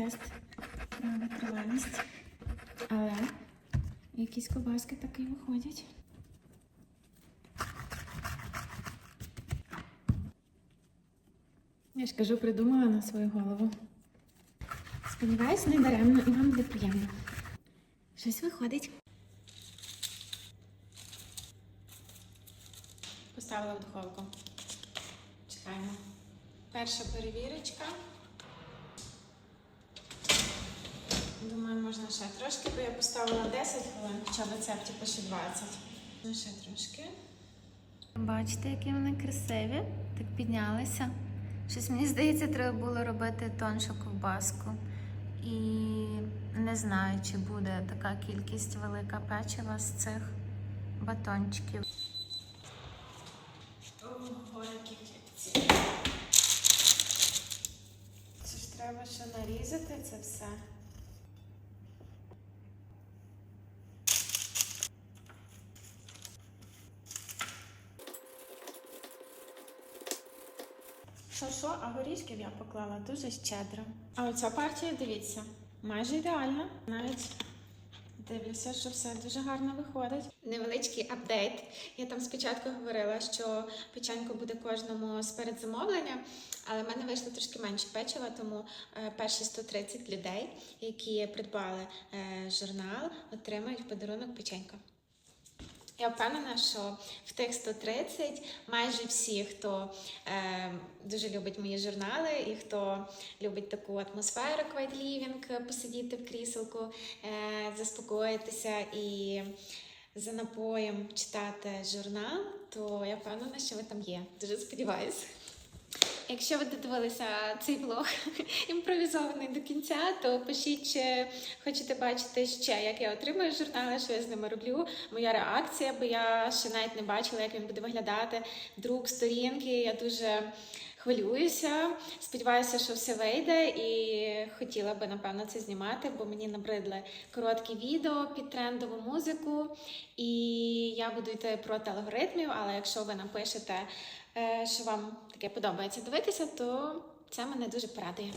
Тест на витривалість. Але якісь ковбаски таки виходять. Я ж кажу, придумала на свою голову. Сподіваюсь, не даремно і вам буде приємно. Щось виходить. Поставила в духовку. Чекаємо. Перша перевірочка. Думаю, можна ще трошки, бо я поставила 10 хвилин, хоча в рецепті пише 20. Ну, ще трошки. Бачите, які вони красиві, так піднялися. Щось мені здається, треба було робити тоншу ковбаску. І не знаю, чи буде така кількість велика печива з цих батончиків. Ого, які хлібці. Це ж треба ще нарізати це все. Що, а горішків я поклала дуже щедро. А оця партія, дивіться, майже ідеальна. Навіть дивлюся, що все дуже гарно виходить. Невеличкий апдейт. Я там спочатку говорила, що печенько буде кожному з передзамовлення, але в мене вийшло трошки менше печива, тому е, перші 130 людей, які придбали е, журнал, отримають в подарунок печенько. Я впевнена, що в тих 130 майже всі, хто е, дуже любить мої журнали і хто любить таку атмосферу Quiet Living, посидіти в кріселку, е, заспокоїтися і за напоєм читати журнал, то я впевнена, що ви там є. Дуже сподіваюся. Якщо ви додивилися цей влог імпровізований до кінця, то пишіть, чи хочете бачити ще, як я отримую журнали, що я з ними роблю. Моя реакція, бо я ще навіть не бачила, як він буде виглядати. Друк, сторінки. Я дуже хвилююся. Сподіваюся, що все вийде, і хотіла би напевно це знімати, бо мені набридли короткі відео під трендову музику. І я буду йти проти алгоритмів, але якщо ви напишете, е, що вам таке подобається дивитися, то це мене дуже порадує.